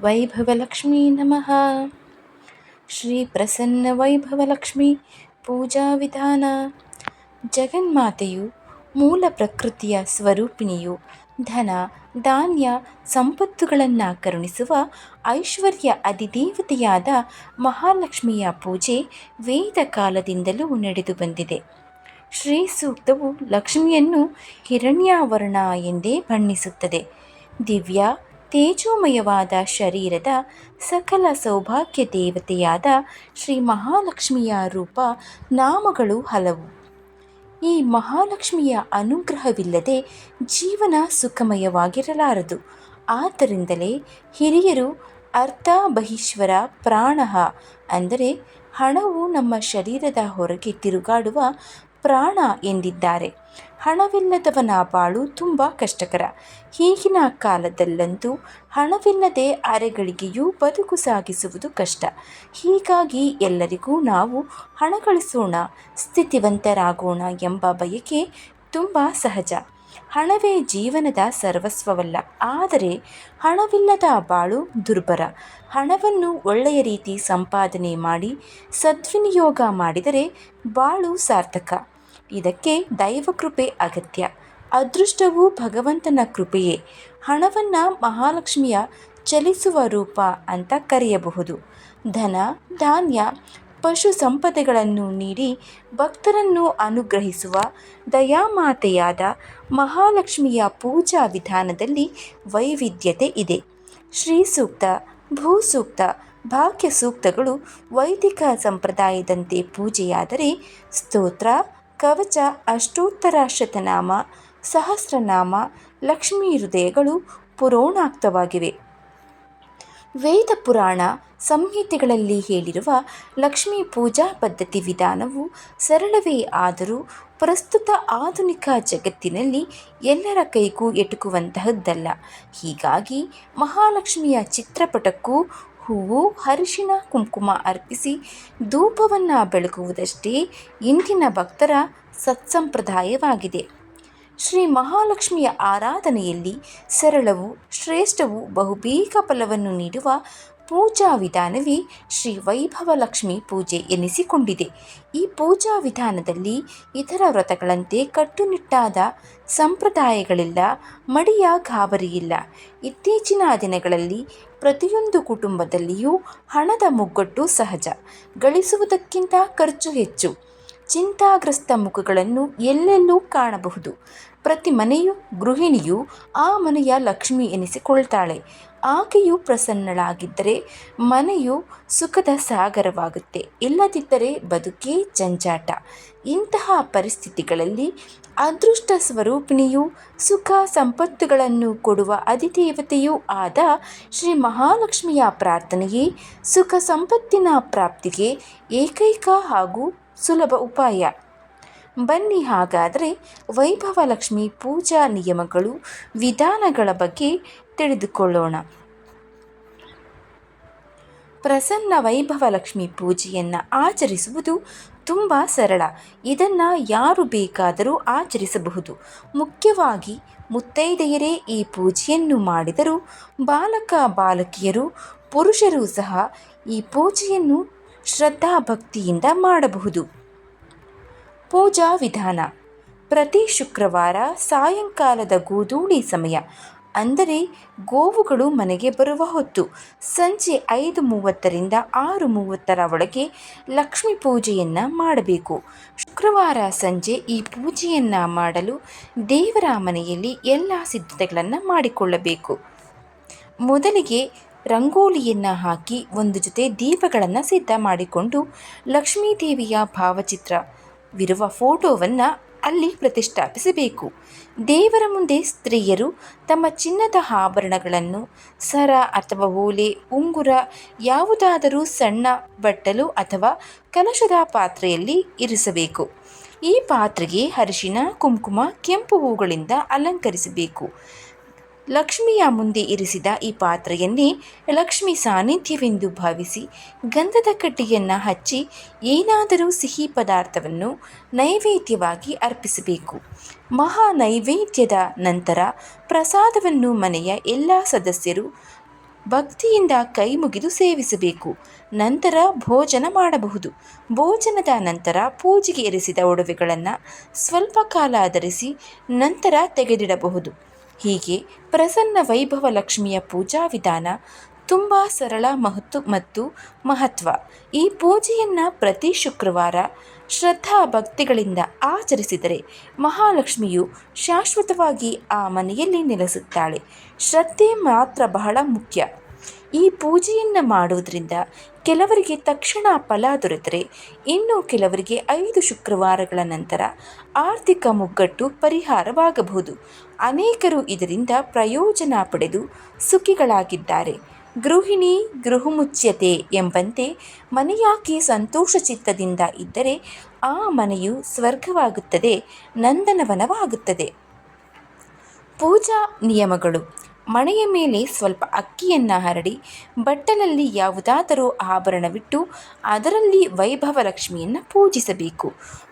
ವೈಭವಲಕ್ಷ್ಮೀ ನಮಃ ಶ್ರೀ ಪ್ರಸನ್ನ ವೈಭವಲಕ್ಷ್ಮಿ ಪೂಜಾ ವಿಧಾನ ಜಗನ್ಮಾತೆಯು ಮೂಲ ಪ್ರಕೃತಿಯ ಸ್ವರೂಪಿಣಿಯು, ಧನ, ಧಾನ್ಯ, ಸಂಪತ್ತುಗಳನ್ನು ಕರುಣಿಸುವ ಐಶ್ವರ್ಯ ಅಧಿದೇವತೆಯಾದ ಮಹಾಲಕ್ಷ್ಮಿಯ ಪೂಜೆ ವೇದ ಕಾಲದಿಂದಲೂ ನಡೆದು ಬಂದಿದೆ. ಶ್ರೀ ಸೂಕ್ತವು ಲಕ್ಷ್ಮಿಯನ್ನು ಹಿರಣ್ಯಾವರಣ ಎಂದೇ ಬಣ್ಣಿಸುತ್ತದೆ. ದಿವ್ಯ ತೇಜೋಮಯವಾದ ಶರೀರದ ಸಕಲ ಸೌಭಾಗ್ಯ ದೇವತೆಯಾದ ಶ್ರೀ ಮಹಾಲಕ್ಷ್ಮಿಯ ರೂಪ ನಾಮಗಳು ಹಲವು. ಈ ಮಹಾಲಕ್ಷ್ಮಿಯ ಅನುಗ್ರಹವಿಲ್ಲದೆ ಜೀವನ ಸುಖಮಯವಾಗಿರಲಾರದು. ಆದ್ದರಿಂದಲೇ ಹಿರಿಯರು ಅರ್ಥ ಬಹಿಶ್ವರ ಪ್ರಾಣ ಅಂದರೆ ಹಣವು ನಮ್ಮ ಶರೀರದ ಹೊರಗೆ ತಿರುಗಾಡುವ ಪ್ರಾಣ ಎಂದಿದ್ದಾರೆ. ಹಣವಿಲ್ಲದವನ ಬಾಳು ತುಂಬ ಕಷ್ಟಕರ. ಈಗಿನ ಕಾಲದಲ್ಲಂತೂ ಹಣವಿಲ್ಲದೆ ಅರೆಗಳಿಗೆಯೂ ಬದುಕು ಸಾಗಿಸುವುದು ಕಷ್ಟ. ಹೀಗಾಗಿ ಎಲ್ಲರಿಗೂ ನಾವು ಹಣ ಗಳಿಸೋಣ, ಸ್ಥಿತಿವಂತರಾಗೋಣ ಎಂಬ ಬಯಕೆ ತುಂಬ ಸಹಜ. ಹಣವೇ ಜೀವನದ ಸರ್ವಸ್ವವಲ್ಲ. ಆದರೆ ಹಣವಿಲ್ಲದ ಬಾಳು ದುರ್ಬರ. ಹಣವನ್ನು ಒಳ್ಳೆಯ ರೀತಿ ಸಂಪಾದನೆ ಮಾಡಿ ಸದ್ವಿನಿಯೋಗ ಮಾಡಿದರೆ ಬಾಳು ಸಾರ್ಥಕ. ಇದಕ್ಕೆ ದೈವಕೃಪೆ ಅಗತ್ಯ. ಅದೃಷ್ಟವು ಭಗವಂತನ ಕೃಪೆಯೇ. ಹಣವನ್ನು ಮಹಾಲಕ್ಷ್ಮಿಯ ಚಲಿಸುವ ರೂಪ ಅಂತ ಕರೆಯಬಹುದು. ಧನ, ಧಾನ್ಯ, ಪಶು ಸಂಪದೆಗಳನ್ನು ನೀಡಿ ಭಕ್ತರನ್ನು ಅನುಗ್ರಹಿಸುವ ದಯಾಮಾತೆಯಾದ ಮಹಾಲಕ್ಷ್ಮಿಯ ಪೂಜಾ ವಿಧಾನದಲ್ಲಿ ವೈವಿಧ್ಯತೆ ಇದೆ. ಶ್ರೀ ಸೂಕ್ತ ಭೂಸೂಕ್ತ ಭಾಗ್ಯ ಸೂಕ್ತಗಳು ವೈದಿಕ ಸಂಪ್ರದಾಯದಂತೆ ಪೂಜೆಯಾದರೆ ಸ್ತೋತ್ರ ಕವಚ ಅಷ್ಟೋತ್ತರ ಶತನಾಮ ಸಹಸ್ರನಾಮ, ಲಕ್ಷ್ಮೀ ಹೃದಯಗಳು ಪುರೋಣಾಕ್ತವಾಗಿವೆ. ವೇದ ಪುರಾಣ ಸಂಹಿತೆಗಳಲ್ಲಿ ಹೇಳಿರುವ ಲಕ್ಷ್ಮೀ ಪೂಜಾ ಪದ್ಧತಿ ವಿಧಾನವು ಸರಳವೇ ಆದರೂ ಪ್ರಸ್ತುತ ಆಧುನಿಕ ಜಗತ್ತಿನಲ್ಲಿ ಎಲ್ಲರ ಕೈಗೂ ಎಟುಕುವಂತಹದ್ದಲ್ಲ. ಹೀಗಾಗಿ ಮಹಾಲಕ್ಷ್ಮಿಯ ಚಿತ್ರಪಟಕ್ಕೂ ಹೂವು ಅರಿಶಿನ ಕುಂಕುಮ ಅರ್ಪಿಸಿ ಧೂಪವನ್ನು ಬೆಳಗುವುದಷ್ಟೇ ಇಂದಿನ ಭಕ್ತರ ಸತ್ಸಂಪ್ರದಾಯವಾಗಿದೆ. ಶ್ರೀ ಮಹಾಲಕ್ಷ್ಮಿಯ ಆರಾಧನೆಯಲ್ಲಿ ಸರಳವು ಶ್ರೇಷ್ಠವು ಬಹುಬೇಗ ಫಲವನ್ನು ನೀಡುವ ಪೂಜಾ ವಿಧಾನವೇ ಶ್ರೀ ವೈಭವ ಲಕ್ಷ್ಮಿ ಪೂಜೆ ಎನಿಸಿಕೊಂಡಿದೆ. ಈ ಪೂಜಾ ವಿಧಾನದಲ್ಲಿ ಇತರ ವ್ರತಗಳಂತೆ ಕಟ್ಟುನಿಟ್ಟಾದ ಸಂಪ್ರದಾಯಗಳಿಲ್ಲ ಮಡಿಯ ಗಾಬರಿಯಿಲ್ಲ. ಇತ್ತೀಚಿನ ದಿನಗಳಲ್ಲಿ ಪ್ರತಿಯೊಂದು ಕುಟುಂಬದಲ್ಲಿಯೂ ಹಣದ ಮುಗ್ಗಟ್ಟು ಸಹಜ. ಗಳಿಸುವುದಕ್ಕಿಂತ ಖರ್ಚು ಹೆಚ್ಚು. ಚಿಂತಾಗ್ರಸ್ತ ಮುಖಗಳನ್ನು ಎಲ್ಲೆಲ್ಲೂ ಕಾಣಬಹುದು. ಪ್ರತಿ ಮನೆಯು ಗೃಹಿಣಿಯು ಆ ಮನೆಯ ಲಕ್ಷ್ಮಿ ಎನಿಸಿಕೊಳ್ತಾಳೆ. ಆಕೆಯು ಪ್ರಸನ್ನಳಾಗಿದ್ದರೆ ಮನೆಯು ಸುಖದ ಸಾಗರವಾಗುತ್ತೆ. ಇಲ್ಲದಿದ್ದರೆ ಬದುಕೇ ಜಂಜಾಟ. ಇಂತಹ ಪರಿಸ್ಥಿತಿಗಳಲ್ಲಿ ಅದೃಷ್ಟ ಸ್ವರೂಪಿಣಿಯು ಸುಖ ಸಂಪತ್ತುಗಳನ್ನು ಕೊಡುವ ಅಧಿದೇವತೆಯೂ ಆದ ಶ್ರೀ ಮಹಾಲಕ್ಷ್ಮಿಯ ಪ್ರಾರ್ಥನೆಯೇ ಸುಖ ಸಂಪತ್ತಿನ ಪ್ರಾಪ್ತಿಗೆ ಏಕೈಕ ಹಾಗೂ ಸುಲಭ ಉಪಾಯ. ಬನ್ನಿ ಹಾಗಾದರೆ ವೈಭವಲಕ್ಷ್ಮಿ ಪೂಜಾ ನಿಯಮಗಳು, ವಿಧಾನಗಳ ಬಗ್ಗೆ ತಿಳಿದುಕೊಳ್ಳೋಣ. ಪ್ರಸನ್ನ ವೈಭವಲಕ್ಷ್ಮಿ ಪೂಜೆಯನ್ನು ಆಚರಿಸುವುದು ತುಂಬ ಸರಳ. ಇದನ್ನು ಯಾರು ಬೇಕಾದರೂ ಆಚರಿಸಬಹುದು. ಮುಖ್ಯವಾಗಿ ಮುತ್ತೈದೆಯರೇ ಈ ಪೂಜೆಯನ್ನು ಮಾಡಿದರೂ ಬಾಲಕ, ಬಾಲಕಿಯರು, ಪುರುಷರು ಸಹ ಈ ಪೂಜೆಯನ್ನು ಶ್ರದ್ಧಾಭಕ್ತಿಯಿಂದ ಮಾಡಬಹುದು. ಪೂಜಾ ವಿಧಾನ. ಪ್ರತಿ ಶುಕ್ರವಾರ ಸಾಯಂಕಾಲದ ಗೋಧೂಳಿ ಸಮಯ. ಅಂದರೆ ಗೋವುಗಳು ಮನೆಗೆ ಬರುವ ಹೊತ್ತು. ಸಂಜೆ ಐದು ಮೂವತ್ತರಿಂದ ಆರು ಮೂವತ್ತರ ಒಳಗೆ ಲಕ್ಷ್ಮೀ ಪೂಜೆಯನ್ನು ಮಾಡಬೇಕು. ಶುಕ್ರವಾರ ಸಂಜೆ ಈ ಪೂಜೆಯನ್ನು ಮಾಡಲು ದೇವರ ಮನೆಯಲ್ಲಿ ಎಲ್ಲ ಸಿದ್ಧತೆಗಳನ್ನು ಮಾಡಿಕೊಳ್ಳಬೇಕು. ಮೊದಲಿಗೆ ರಂಗೋಲಿಯನ್ನು ಹಾಕಿ ಒಂದು ಜೊತೆ ದೀಪಗಳನ್ನು ಸಿದ್ಧ ಮಾಡಿಕೊಂಡು ಲಕ್ಷ್ಮೀದೇವಿಯ ಭಾವಚಿತ್ರವಿರುವ ಫೋಟೋವನ್ನು ಅಲ್ಲಿ ಪ್ರತಿಷ್ಠಾಪಿಸಬೇಕು. ದೇವರ ಮುಂದೆ ಸ್ತ್ರೀಯರು ತಮ್ಮ ಚಿನ್ನದ ಆಭರಣಗಳನ್ನು, ಸರ ಅಥವಾ ಓಲೆ, ಉಂಗುರ, ಯಾವುದಾದರೂ ಸಣ್ಣ ಬಟ್ಟಲು ಅಥವಾ ಕಲಶದ ಪಾತ್ರೆಯಲ್ಲಿ ಇರಿಸಬೇಕು. ಈ ಪಾತ್ರೆಗೆ ಅರಿಶಿನ, ಕುಂಕುಮ, ಕೆಂಪು ಹೂಗಳಿಂದ ಅಲಂಕರಿಸಬೇಕು. ಲಕ್ಷ್ಮಿಯ ಮುಂದೆ ಇರಿಸಿದ ಈ ಪಾತ್ರೆಯನ್ನೇ ಲಕ್ಷ್ಮಿ ಸಾನ್ನಿಧ್ಯವೆಂದು ಭಾವಿಸಿ ಗಂಧದ ಕಡ್ಡಿಯನ್ನು ಹಚ್ಚಿ ಏನಾದರೂ ಸಿಹಿ ಪದಾರ್ಥವನ್ನು ನೈವೇದ್ಯವಾಗಿ ಅರ್ಪಿಸಬೇಕು. ಮಹಾ ನೈವೇದ್ಯದ ನಂತರ ಪ್ರಸಾದವನ್ನು ಮನೆಯ ಎಲ್ಲ ಸದಸ್ಯರು ಭಕ್ತಿಯಿಂದ ಕೈ ಮುಗಿದು ಸೇವಿಸಬೇಕು. ನಂತರ ಭೋಜನ ಮಾಡಬಹುದು. ಭೋಜನದ ನಂತರ ಪೂಜೆಗೆ ಇರಿಸಿದ ಒಡವೆಗಳನ್ನು ಸ್ವಲ್ಪ ಕಾಲ ಧರಿಸಿ ನಂತರ ತೆಗೆದಿಡಬಹುದು. ಹೀಗೆ ಪ್ರಸನ್ನ ವೈಭವ ಲಕ್ಷ್ಮಿಯ ಪೂಜಾ ವಿಧಾನ ತುಂಬ ಸರಳ ಮಹತ್ವ ಮತ್ತು ಮಹತ್ವ. ಈ ಪೂಜೆಯನ್ನು ಪ್ರತಿ ಶುಕ್ರವಾರ ಶ್ರದ್ಧಾ ಭಕ್ತಿಗಳಿಂದ ಆಚರಿಸಿದರೆ ಮಹಾಲಕ್ಷ್ಮಿಯು ಶಾಶ್ವತವಾಗಿ ಆ ಮನೆಯಲ್ಲಿ ನೆಲೆಸುತ್ತಾಳೆ. ಶ್ರದ್ಧೆ ಮಾತ್ರ ಬಹಳ ಮುಖ್ಯ. ಈ ಪೂಜೆಯನ್ನು ಮಾಡೋದ್ರಿಂದ ಕೆಲವರಿಗೆ ತಕ್ಷಣ ಫಲ ದೊರೆತರೆ. ಇನ್ನು ಕೆಲವರಿಗೆ ಐದು ಶುಕ್ರವಾರಗಳ ನಂತರ ಆರ್ಥಿಕ ಮುಗ್ಗಟ್ಟು ಪರಿಹಾರವಾಗಬಹುದು. ಅನೇಕರು ಇದರಿಂದ ಪ್ರಯೋಜನ ಪಡೆದು ಸುಖಿಗಳಾಗಿದ್ದಾರೆ. ಗೃಹಿಣಿ, ಗೃಹಮುಚ್ಯತೆ ಎಂಬಂತೆ ಮನೆಯಾಕೆ ಸಂತೋಷ ಚಿತ್ತದಿಂದ ಇದ್ದರೆ ಆ ಮನೆಯು ಸ್ವರ್ಗವಾಗುತ್ತದೆ, ನಂದನವನವಾಗುತ್ತದೆ. ಪೂಜಾ ನಿಯಮಗಳು. ಮಣೆಯ ಮೇಲೆ ಸ್ವಲ್ಪ ಅಕ್ಕಿಯನ್ನು ಹರಡಿ, ಬಟ್ಟಲಲ್ಲಿ ಯಾವುದಾದರೂ ಆಭರಣವಿಟ್ಟು ಅದರಲ್ಲಿ ವೈಭವ ಲಕ್ಷ್ಮಿಯನ್ನು ಪೂಜಿಸಬೇಕು.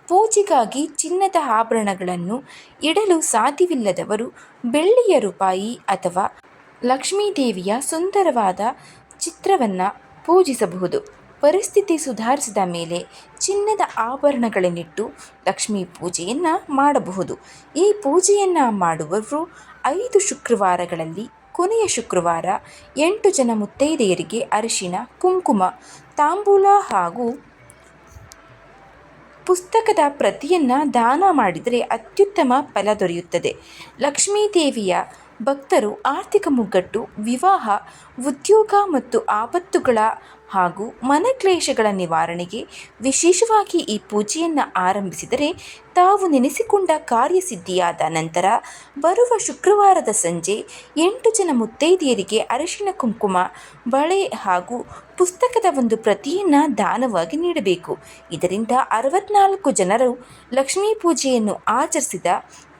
ಪೂಜೆಗಾಗಿ ಚಿನ್ನದ ಆಭರಣಗಳನ್ನು ಇಡಲು ಸಾಧ್ಯವಿಲ್ಲದವರು ಬೆಳ್ಳಿಯ ರೂಪಾಯಿ ಅಥವಾ ಲಕ್ಷ್ಮೀದೇವಿಯ ಸುಂದರವಾದ ಚಿತ್ರವನ್ನು ಪೂಜಿಸಬಹುದು. ಪರಿಸ್ಥಿತಿ ಸುಧಾರಿಸಿದ ಮೇಲೆ ಚಿನ್ನದ ಆಭರಣಗಳನ್ನಿಟ್ಟು ಲಕ್ಷ್ಮೀ ಪೂಜೆಯನ್ನು ಮಾಡಬಹುದು. ಈ ಪೂಜೆಯನ್ನು ಮಾಡುವವರು ಐದು ಶುಕ್ರವಾರಗಳಲ್ಲಿ, ಕೊನೆಯ ಶುಕ್ರವಾರ ಎಂಟು ಜನ ಮುತ್ತೈದೆಯರಿಗೆ ಅರಿಶಿನ, ಕುಂಕುಮ, ತಾಂಬೂಲ ಹಾಗೂ ಪುಸ್ತಕದ ಪ್ರತಿಯನ್ನು ದಾನ ಮಾಡಿದರೆ ಅತ್ಯುತ್ತಮ ಫಲ ದೊರೆಯುತ್ತದೆ. ಲಕ್ಷ್ಮೀದೇವಿಯ ಭಕ್ತರು ಆರ್ಥಿಕ ಮುಗ್ಗಟ್ಟು, ವಿವಾಹ, ಉದ್ಯೋಗ ಮತ್ತು ಆಪತ್ತುಗಳ ಹಾಗೂ ಮನಕ್ಲೇಶಗಳ ನಿವಾರಣೆಗೆ ವಿಶೇಷವಾಗಿ ಈ ಪೂಜೆಯನ್ನು ಆರಂಭಿಸಿದರೆ ತಾವು ನೆನೆಸಿಕೊಂಡ ಕಾರ್ಯಸಿದ್ಧಿಯಾದ ನಂತರ ಬರುವ ಶುಕ್ರವಾರದ ಸಂಜೆ ಎಂಟು ಜನ ಮುತ್ತೈದೆಯರಿಗೆ ಅರಿಶಿಣ ಕುಂಕುಮ, ಬಳೆ ಹಾಗೂ ಪುಸ್ತಕದ ಒಂದು ಪ್ರತಿಯನ್ನು ದಾನವಾಗಿ ನೀಡಬೇಕು. ಇದರಿಂದ ಅರವತ್ನಾಲ್ಕು ಜನರು ಲಕ್ಷ್ಮೀ ಪೂಜೆಯನ್ನು ಆಚರಿಸಿದ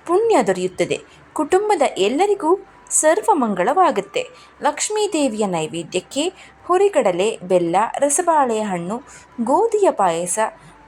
ಪುಣ್ಯ ದೊರೆಯುತ್ತದೆ. ಕುಟುಂಬದ ಎಲ್ಲರಿಗೂ ಸರ್ವಮಂಗಳವಾಗುತ್ತೆ ಲಕ್ಷ್ಮೀದೇವಿಯ ನೈವೇದ್ಯಕ್ಕೆ ಹುರಿಗಡಲೆ, ಬೆಲ್ಲ, ರಸಬಾಳೆ ಹಣ್ಣು, ಗೋಧಿಯ ಪಾಯಸ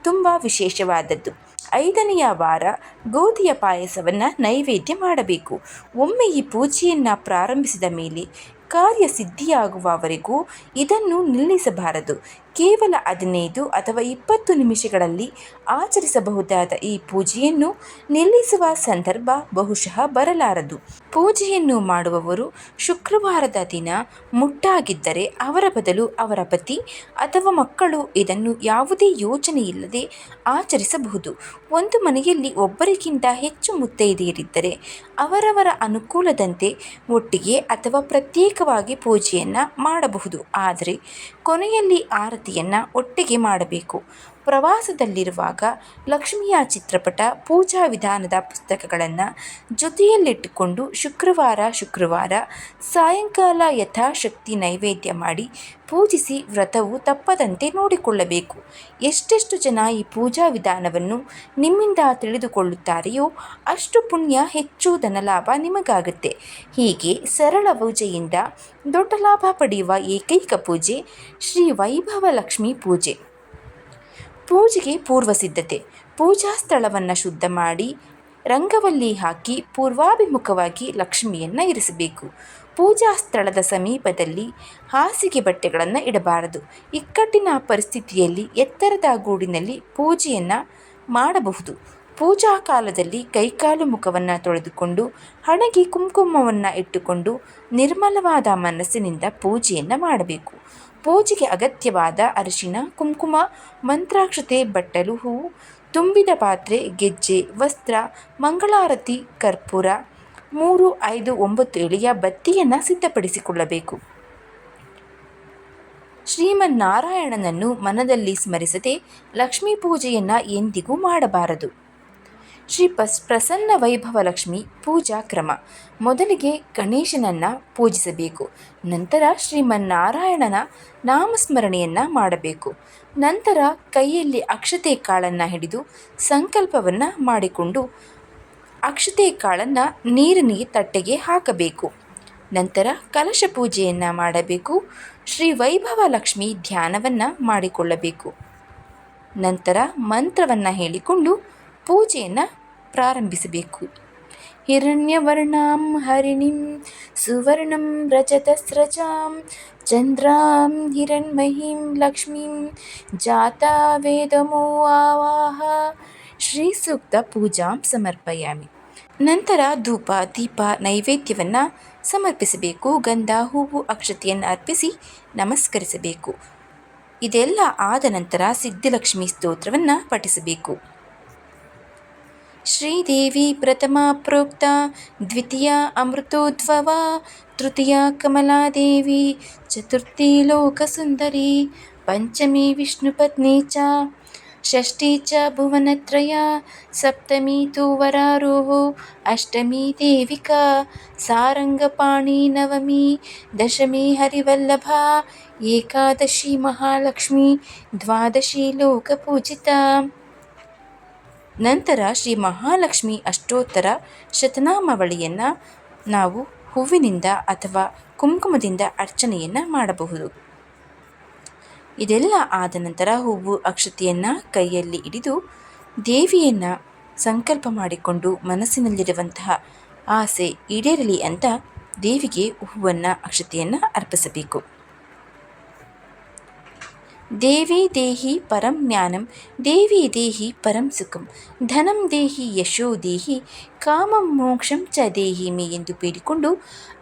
ತುಂಬ ವಿಶೇಷವಾದದ್ದು. ಐದನೆಯ ವಾರ ಗೋಧಿಯ ಪಾಯಸವನ್ನು ನೈವೇದ್ಯ ಮಾಡಬೇಕು. ಒಮ್ಮೆ ಈ ಪೂಜೆಯನ್ನು ಪ್ರಾರಂಭಿಸಿದ ಮೇಲೆ ಕಾರ್ಯಸಿದ್ಧಿಯಾಗುವವರೆಗೂ ಇದನ್ನು ನಿಲ್ಲಿಸಬಾರದು. ಕೇವಲ ಹದಿನೈದು ಅಥವಾ ಇಪ್ಪತ್ತು ನಿಮಿಷಗಳಲ್ಲಿ ಆಚರಿಸಬಹುದಾದ ಈ ಪೂಜೆಯನ್ನು ನಿಲ್ಲಿಸುವ ಸಂದರ್ಭ ಬಹುಶಃ ಬರಲಾರದು. ಪೂಜೆಯನ್ನು ಮಾಡುವವರು ಶುಕ್ರವಾರದ ದಿನ ಮುಟ್ಟಾಗಿದ್ದರೆ ಅವರ ಬದಲು ಅವರ ಪತಿ ಅಥವಾ ಮಕ್ಕಳು ಇದನ್ನು ಯಾವುದೇ ಯೋಚನೆ ಇಲ್ಲದೆ ಆಚರಿಸಬಹುದು. ಒಂದು ಮನೆಯಲ್ಲಿ ಒಬ್ಬರಿಗಿಂತ ಹೆಚ್ಚು ಮುತ್ತೈದೆಯರಿದ್ದರೆ ಅವರವರ ಅನುಕೂಲದಂತೆ ಒಟ್ಟಿಗೆ ಅಥವಾ ಪ್ರತ್ಯೇಕವಾಗಿ ಪೂಜೆಯನ್ನು ಮಾಡಬಹುದು. ಆದರೆ ಕೊನೆಯಲ್ಲಿ ಆರತಿಯನ್ನು ಒಟ್ಟಿಗೆ ಮಾಡಬೇಕು. ಪ್ರವಾಸದಲ್ಲಿರುವಾಗ ಲಕ್ಷ್ಮಿಯ ಚಿತ್ರಪಟ ಪೂಜಾ ವಿಧಾನದ ಪುಸ್ತಕಗಳನ್ನು ಜೊತೆಯಲ್ಲಿಟ್ಟುಕೊಂಡು ಶುಕ್ರವಾರ ಶುಕ್ರವಾರ ಸಾಯಂಕಾಲ ಯಥಾಶಕ್ತಿ ನೈವೇದ್ಯ ಮಾಡಿ ಪೂಜಿಸಿ ವ್ರತವು ತಪ್ಪದಂತೆ ನೋಡಿಕೊಳ್ಳಬೇಕು. ಎಷ್ಟೆಷ್ಟು ಜನ ಈ ಪೂಜಾ ವಿಧಾನವನ್ನು ನಿಮ್ಮಿಂದ ತಿಳಿದುಕೊಳ್ಳುತ್ತಾರೆಯೋ ಅಷ್ಟು ಪುಣ್ಯ ಹೆಚ್ಚು ಧನಲಾಭ ನಿಮಗಾಗುತ್ತೆ. ಹೀಗೆ ಸರಳ ಪೂಜೆಯಿಂದ ದೊಡ್ಡ ಲಾಭ ಪಡೆಯುವ ಏಕೈಕ ಪೂಜೆ ಶ್ರೀ ವೈಭವ ಲಕ್ಷ್ಮಿ ಪೂಜೆ. ಪೂಜೆಗೆ ಪೂರ್ವ ಸಿದ್ಧತೆ ಪೂಜಾ ಸ್ಥಳವನ್ನು ಶುದ್ಧ ಮಾಡಿ ರಂಗವಲ್ಲಿ ಹಾಕಿ ಪೂರ್ವಾಭಿಮುಖವಾಗಿ ಲಕ್ಷ್ಮಿಯನ್ನು ಇರಿಸಬೇಕು. ಪೂಜಾ ಸ್ಥಳದ ಸಮೀಪದಲ್ಲಿ ಹಾಸಿಗೆ ಬಟ್ಟೆಗಳನ್ನು ಇಡಬಾರದು. ಇಕ್ಕಟ್ಟಿನ ಪರಿಸ್ಥಿತಿಯಲ್ಲಿ ಎತ್ತರದ ಗೂಡಿನಲ್ಲಿ ಪೂಜೆಯನ್ನು ಮಾಡಬಹುದು. ಪೂಜಾ ಕಾಲದಲ್ಲಿ ಕೈಕಾಲು ಮುಖವನ್ನು ತೊಳೆದುಕೊಂಡು ಹಣೆಗೆ ಕುಂಕುಮವನ್ನು ಇಟ್ಟುಕೊಂಡು ನಿರ್ಮಲವಾದ ಮನಸ್ಸಿನಿಂದ ಪೂಜೆಯನ್ನು ಮಾಡಬೇಕು. ಪೂಜೆಗೆ ಅಗತ್ಯವಾದ ಅರಿಶಿನ, ಕುಂಕುಮ, ಮಂತ್ರಾಕ್ಷತೆ, ಬಟ್ಟಲು ಹೂವು ತುಂಬಿದ ಪಾತ್ರೆ, ಗೆಜ್ಜೆ, ವಸ್ತ್ರ, ಮಂಗಳಾರತಿ, ಕರ್ಪೂರ, ಮೂರು, ಐದು, ಒಂಬತ್ತು ಎಳೆಯ ಬತ್ತಿಯನ್ನು ಸಿದ್ಧಪಡಿಸಿಕೊಳ್ಳಬೇಕು. ಶ್ರೀಮನ್ನಾರಾಯಣನನ್ನು ಮನದಲ್ಲಿ ಸ್ಮರಿಸದೆ ಲಕ್ಷ್ಮೀ ಪೂಜೆಯನ್ನು ಎಂದಿಗೂ ಮಾಡಬಾರದು. ಶ್ರೀ ಪಸ್ ಪ್ರಸನ್ನ ವೈಭವ ಲಕ್ಷ್ಮಿ ಪೂಜಾ ಕ್ರಮ. ಮೊದಲಿಗೆ ಗಣೇಶನನ್ನು ಪೂಜಿಸಬೇಕು. ನಂತರ ಶ್ರೀಮನ್ನಾರಾಯಣನ ನಾಮಸ್ಮರಣೆಯನ್ನು ಮಾಡಬೇಕು. ನಂತರ ಕೈಯಲ್ಲಿ ಅಕ್ಷತೆ ಕಾಳನ್ನು ಹಿಡಿದು ಸಂಕಲ್ಪವನ್ನು ಮಾಡಿಕೊಂಡು ಅಕ್ಷತೆ ಕಾಳನ್ನು ನೀರಿನಿಗೆ ತಟ್ಟೆಗೆ ಹಾಕಬೇಕು. ನಂತರ ಕಲಶ ಪೂಜೆಯನ್ನು ಮಾಡಬೇಕು. ಶ್ರೀ ವೈಭವ ಲಕ್ಷ್ಮಿ ಧ್ಯಾನವನ್ನು ಮಾಡಿಕೊಳ್ಳಬೇಕು. ನಂತರ ಮಂತ್ರವನ್ನು ಹೇಳಿಕೊಂಡು ಪೂಜೆಯನ್ನು ಪ್ರಾರಂಭಿಸಬೇಕು. ಹಿರಣ್ಯವರ್ಣಾಂ ಹರಿಣಿಂ ಸುವರ್ಣಂ ರಜತಸ್ರಜಾಂ ಚಂದ್ರಾಂ ಹಿರಣ್ಮಯೀಂ ಲಕ್ಷ್ಮೀಂ ಜಾತಾ ವೇದಮೋ ಆವಾಹ. ಶ್ರೀ ಸೂಕ್ತ ಪೂಜಾಂ ಸಮರ್ಪಯಾಮಿ. ನಂತರ ಧೂಪ, ದೀಪ, ನೈವೇದ್ಯವನ್ನು ಸಮರ್ಪಿಸಬೇಕು. ಗಂಧ, ಹೂವು, ಅಕ್ಷತೆಯನ್ನು ಅರ್ಪಿಸಿ ನಮಸ್ಕರಿಸಬೇಕು. ಇದೆಲ್ಲ ಆದ ನಂತರ ಸಿದ್ಧಿಲಕ್ಷ್ಮಿ ಸ್ತೋತ್ರವನ್ನು ಪಠಿಸಬೇಕು. श्रीदेवी प्रथमा प्रोक्ता द्वितीया अमृतोद्भवा तृतीया कमलादेवी चतुर्थी लोकसुन्दरी पञ्चमी विष्णुपत्नी च षष्ठी च भुवनत्रया सप्तमी तु वरारोः अष्टमी देविका सारङ्गपाणी नवमी दशमी हरिवल्लभा एकादशी महालक्ष्मी द्वादशी लोकपूजिता। ನಂತರ ಶ್ರೀ ಮಹಾಲಕ್ಷ್ಮಿ ಅಷ್ಟೋತ್ತರ ಶತನಾಮಾವಳಿಯನ್ನು ನಾವು ಹೂವಿನಿಂದ ಅಥವಾ ಕುಂಕುಮದಿಂದ ಅರ್ಚನೆಯನ್ನು ಮಾಡಬಹುದು. ಇದೆಲ್ಲ ಆದ ನಂತರ ಹೂವು ಅಕ್ಷತೆಯನ್ನು ಕೈಯಲ್ಲಿ ಹಿಡಿದು ದೇವಿಯನ್ನು ಸಂಕಲ್ಪ ಮಾಡಿಕೊಂಡು ಮನಸ್ಸಿನಲ್ಲಿರುವಂತಹ ಆಸೆ ಈಡೇರಲಿ ಅಂತ ದೇವಿಗೆ ಹೂವನ್ನು ಅಕ್ಷತೆಯನ್ನು ಅರ್ಪಿಸಬೇಕು. ದೇವಿ ದೇಹಿ ಪರಂ ಜ್ಞಾನಂ, ದೇವಿ ದೇಹಿ ಪರಂ ಸುಖಂ, ಧನಂ ದೇಹಿ ಯಶೋ ದೇಹಿ, ಕಾಮಂ ಮೋಕ್ಷಂ ಚ ದೇಹಿ ಮೇ ಎಂದು ಬೇಡಿಕೊಂಡು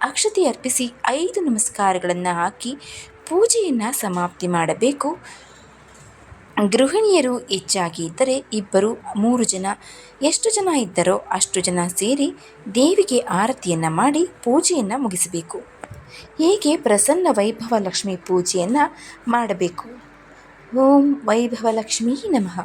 ಅಕ್ಷತೆ ಅರ್ಪಿಸಿ ಐದು ನಮಸ್ಕಾರಗಳನ್ನು ಹಾಕಿ ಪೂಜೆಯನ್ನು ಸಮಾಪ್ತಿ ಮಾಡಬೇಕು. ಗೃಹಿಣಿಯರು ಹೆಚ್ಚಾಗಿ ಇದ್ದರೆ ಇಬ್ಬರು, ಮೂರು ಜನ, ಎಷ್ಟು ಜನ ಇದ್ದರೋ ಅಷ್ಟು ಜನ ಸೇರಿ ದೇವಿಗೆ ಆರತಿಯನ್ನು ಮಾಡಿ ಪೂಜೆಯನ್ನು ಮುಗಿಸಬೇಕು. ಹೀಗೆ ಪ್ರಸನ್ನ ವೈಭವ ಲಕ್ಷ್ಮಿ ಪೂಜೆಯನ್ನು ಮಾಡಬೇಕು? ಓಂ ವೈಭವಲಕ್ಷ್ಮೀ ನಮಃ